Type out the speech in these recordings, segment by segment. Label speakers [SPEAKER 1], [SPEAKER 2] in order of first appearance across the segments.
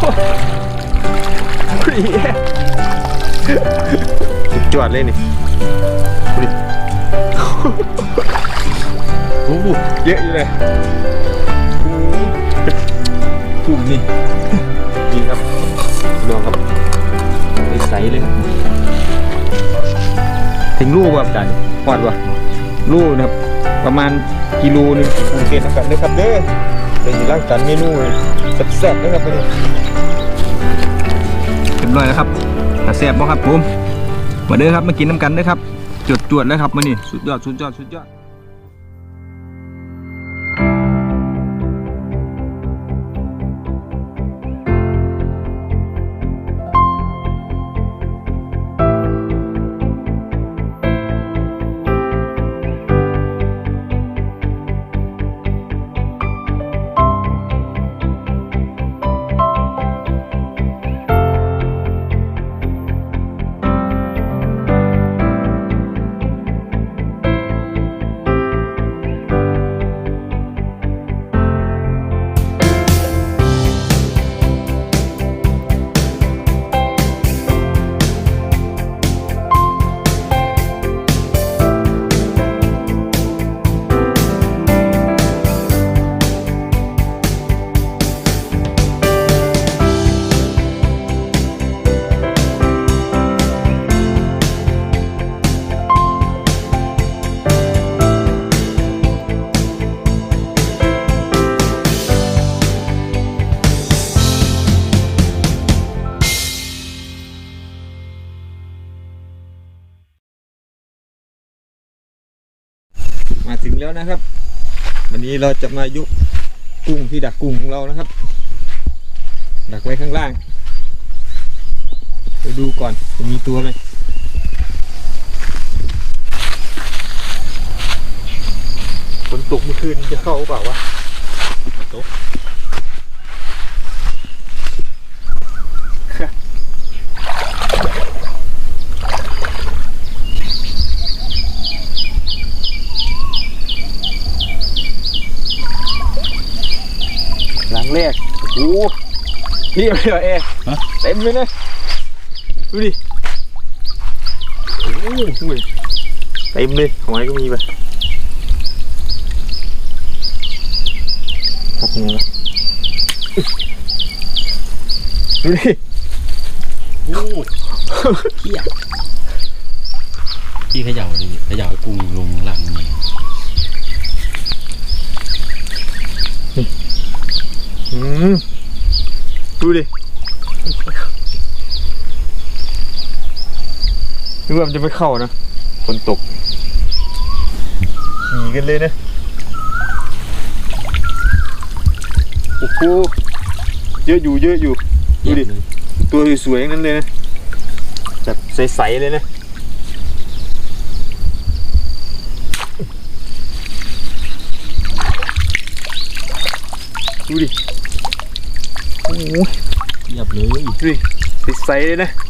[SPEAKER 1] ผู้ดีจวดเลยนี่ดูดิโอ้โหเยอะอยู่เลยโอ้โหถูกนี่นี่ครับลองครับใสเลยครับถึงลูกแบบจันพอดวะลูกนะครับ ประมาณกิโลหนึงโอเคนะครับเด้อครับเด้อเดี๋ยวจะร่างสรรค์เมนูแซ่บๆนะครับวันนี้เรีย บร้อยแล้วครับแต่แซ่บบ่ครับผมมาเด้อครับมากินน้ำกันเด้อครับจวดจวดๆแล้วครับมานี่สุดยอดสุดยอดสุดยอด นะครับ วันนี้เราจะมายกกุ้งที่ดักกุ้งของเรานะครับ ดักไว้ข้างล่างไปดูก่อนจะมีตัวไหมฝนตกเมื่อคืนจะเข้าหรือเปล่าวะฝนตก หลังแรกโอ้โหเพียบเลยว่ะเอเต็มเลยนะดูดิโอ้โหเต็มเลยหอยก็มีไปทักยังไงวะดูดิ
[SPEAKER 2] โอ้เขี้ยพี่เขย่าเลยเขย่าให้กุ้งลงหลังนี่
[SPEAKER 1] อืมดูดิ นึกว่ามันจะไม่เข้านะฝนตกหนีกันเลยนะโอ้โหเยอะอยู่เยอะอยู่ดูดิตัวสวยๆอย่างนั้นเลยนะแบบใสๆเลยนะดูดิโอ้โห
[SPEAKER 2] เยียบเลย
[SPEAKER 1] ดูดิใสๆเลยนะแ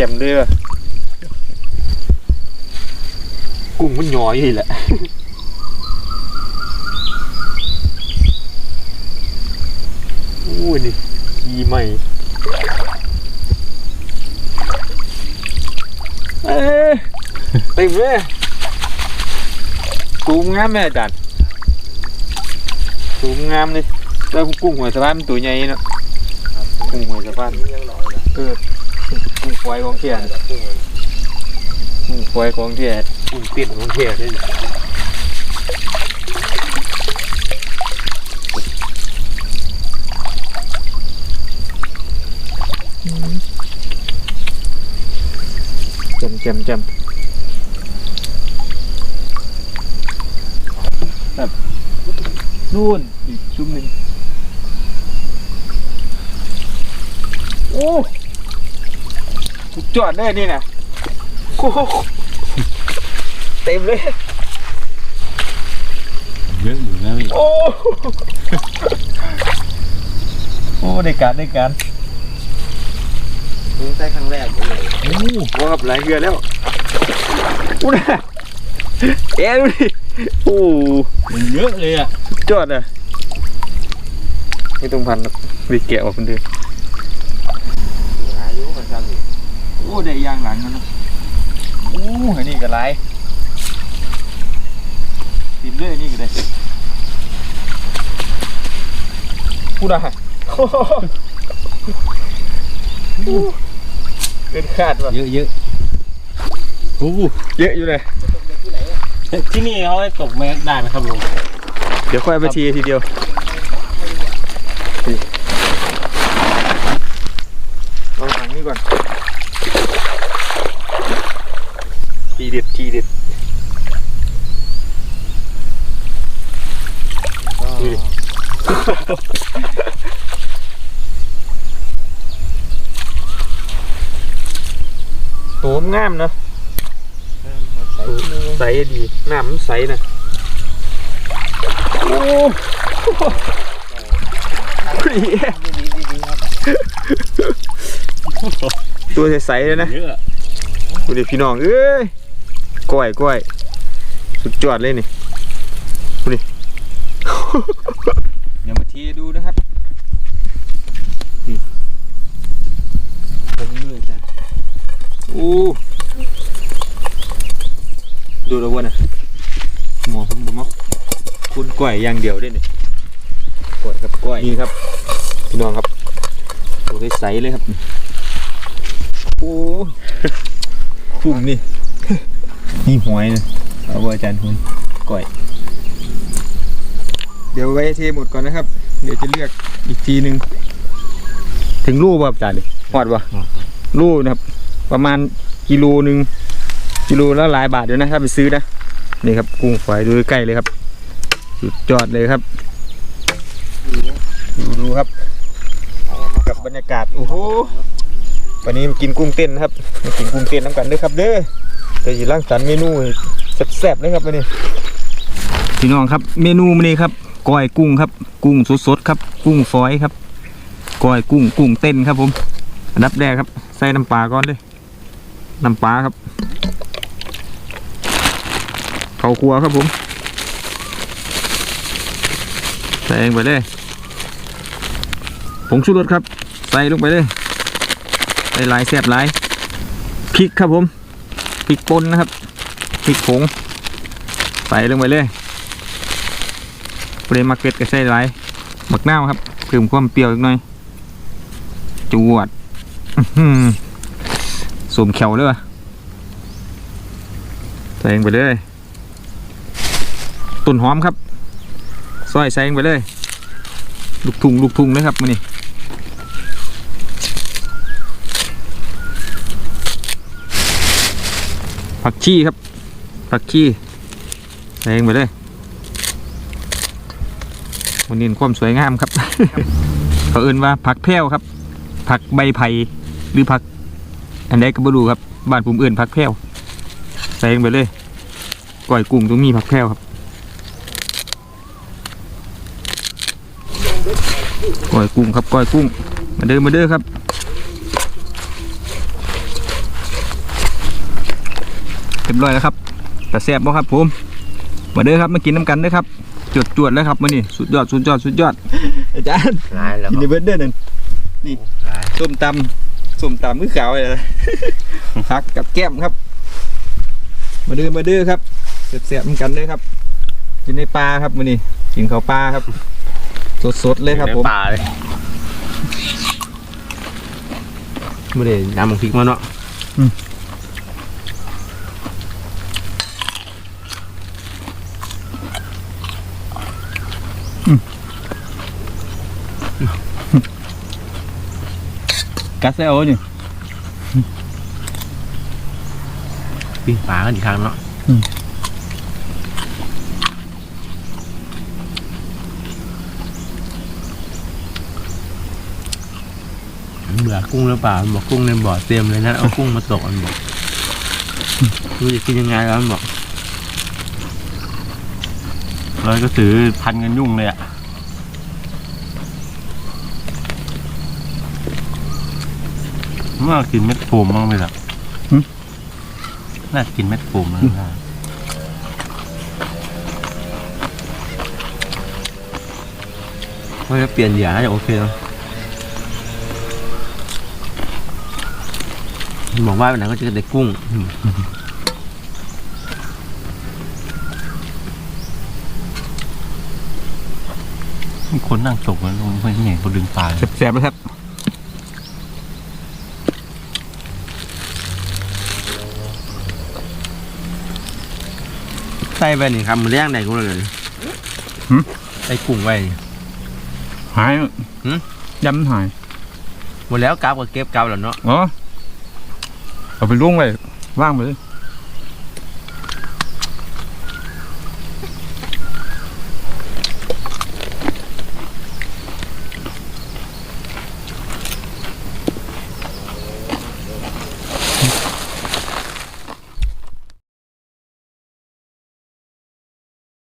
[SPEAKER 1] จมเลยว่ะกุ้งมันหน่อยนี่แหละโอ้นี่ยีใหม่เอ้ยเต็มเลยกุ้งงามแม่อาจันกุ้งงามเลยแล้วกุ้งหัวสะพานมันตัวใหญ่เนาะกุ้งหัวสะพานเออ กุ้งควายของเทียนกุ้งควายของเทียน
[SPEAKER 2] กุ้งเปลี่ยนของเทียเลย
[SPEAKER 1] จำจำจำแบบนู่นอีกซุ้มหนึ่งโอ้ สุดยอดเลยนี่นะโอ้โหเต็มเลย
[SPEAKER 2] เยอะอยู่นะพี่
[SPEAKER 1] โอ้โอ้ได้การได้การ
[SPEAKER 2] กุ้งใต้ครั้งแรกเลย
[SPEAKER 1] โอ้ว้าวหลายเกือแล้วอู้นะเอ๊ะดูดิโอ้
[SPEAKER 2] มันเยอะเลยอะ
[SPEAKER 1] สุดยอดอะไม่ต้องพันหรอกไปแกะออกคนเดียว
[SPEAKER 2] อายุมันซ้ำอยู่
[SPEAKER 1] โอ้ได้ยางหลังมันนะโอ้อันนี้ก็ไรติดเลยนี่ก็ได้พูดอะไรเกินคาดว่ะ
[SPEAKER 2] เยอะเยอะโอ้โห
[SPEAKER 1] เยอะอยู่เลย
[SPEAKER 2] ที่นี่เขาให้ตกแมสได้ไหมครับลุง
[SPEAKER 1] เดี๋ยวค่อยเอาไปทีทีเดียวลองถังนี้ก่อน ทีเด็ดทีเด็ดดูดิโตัวงามเนอะใสดีน้ำมันใสนะโอ้ดีตัวใสๆเลยนะ
[SPEAKER 2] เยอะ
[SPEAKER 1] ดูดิพี่น้องเอ้ย กล้วยกล้วย สุดยอดเลยนี่ดูดิเดี๋ยวมาทีดูนะครับนี่ตรงนี้เลยจ้ะโอ้ดูแล้ววะนะหมอผมดูมั้งคุณกล้วยอย่างเดียวได้นี่กล้วยครับกล้วยนี่ครับพี่น้องครับดูใสๆเลยครับโอ้ฟุ่มนี่ นี่หวยนะเอาไว้อาจารย์คุณกล้วยเดี๋ยวไว้เทหมดก่อนนะครับ เดี๋ยวจะเลือกอีกทีหนึ่งถึงรูป่ะอาจารย์ดิหอดป่ะรูนะครับ ประมาณกิโลหนึ่งกิโลละหลายบาทเดี๋ยวนะถ้าไปซื้อนะนี่ครับกุ้งฝอยดูใกล้เลยครับสุดยอดเลยครับดูดูครับ กับบรรยากาศโอ้โหวันนี้มากินกุ้งเต้นนะครับมากินกุ้งเต้นน้ำกันด้วยครับเด้อ จะอยู่ร่างสรรเมนูแซ่บๆเลยครับวันนี้พี่น้องครับ เมนูมื้อนี้ครับก้อยกุ้งครับ กุ้งสดๆครับ กุ้งฝอยครับก้อยกุ้งกุ้งเต้นครับ ผมอันดับแรกครับ ใส่น้ำปลาก่อนเลยน้ำปลาครับข้าวคั่วครับผมใส่ลงไปเลยผงชูรสครับ ใส่ลงไปเลยใส่หลายแซ่บหลายพริกครับผม ริกป่นนะครับพริกผงใส่ลงไปเลยเปรมาเก็ตก็ใส่หลายบักนาวครับเพิ่มความเปรี้ยวอีกหน่อยจวดสวมแขวเลยวะใส่ลงไปเลยต้นหอมครับซอยใส่ลงไปเลย ลูกทุ่งลูกทุ่งเลยครับมันนี่ ผักชีครับ ผักชีใส่ลงไปเลยวันนี้ความสวยงามครับ เขาเอื่นว่าผักแพ้วครับ ผักใบไผ่หรือผัก อันใดก็บ่รู้ครับ บ้านผมเอื่นผักแพ้วใส่ลงไปเลยก้อยกุ้งต้องมีผักแพ้วครับก้อยกุ้งครับก้อยกุ้งมาเด้อมาเด้อครับ รียบร้อยแล้วครับแต่แซ่บบ่ครับผมมาเด้อครับมากินน้ำกันเด้อครับจวดจวดๆเลยครับมานี่สุดยอดสุดยอดสุดยอดอาจารย์
[SPEAKER 2] ร้ายแล้ว
[SPEAKER 1] กินในเบิร์ดเด้อนั่นนี่ส้มตำส้มตำมือขาวเลยพักกับแก้มครับ มาเด้อมาเด้อครับเสียบๆเหมือนกันเลยครับกินในปลาครับมานี่กินข้าวปลาครับ สดๆเลยครับผม
[SPEAKER 2] ป่าเลยไม่ได้น้ำมันพริกมาเนาะ
[SPEAKER 1] กัดเซลนี่
[SPEAKER 2] ปิ้งปลากันอีกครั้งเนาะ
[SPEAKER 1] อืม
[SPEAKER 2] เบื่อกุ้งหรือเปล่ามันบอกกุ้งในบ่อเต็มเลยนะเอากุ้งมาตกมันบอกรู้จะกินยังไงแล้วมันบอกเราก็ถือพันกันยุ่งเลยอะ เมื่อกินเม็ดโฟมบ้างไหมล่ะน่าจะกินเม็ดโฟมแล้วนะเขาจะเปลี่ยนเหยื่อน่าจะโอเคเนอะบอกว่าวันไหนก็จะได้กุ้งอืม
[SPEAKER 3] มีคนนั่งตกแล้วไม่เห็นเขาดึงปลาเลย
[SPEAKER 1] แสบๆนะครับ
[SPEAKER 2] ใส่ไปนี่ครับมือแรกไหนกูเลย
[SPEAKER 1] หึ
[SPEAKER 2] ใส่กุ้งไว้นี่
[SPEAKER 1] หาย
[SPEAKER 2] หืม
[SPEAKER 1] ยำหาย
[SPEAKER 2] หมดแล้วกราบก็เก็บกราบแล้วเนาะ
[SPEAKER 1] อ๋อเอาไปล่วงไว้ว่างไปเลย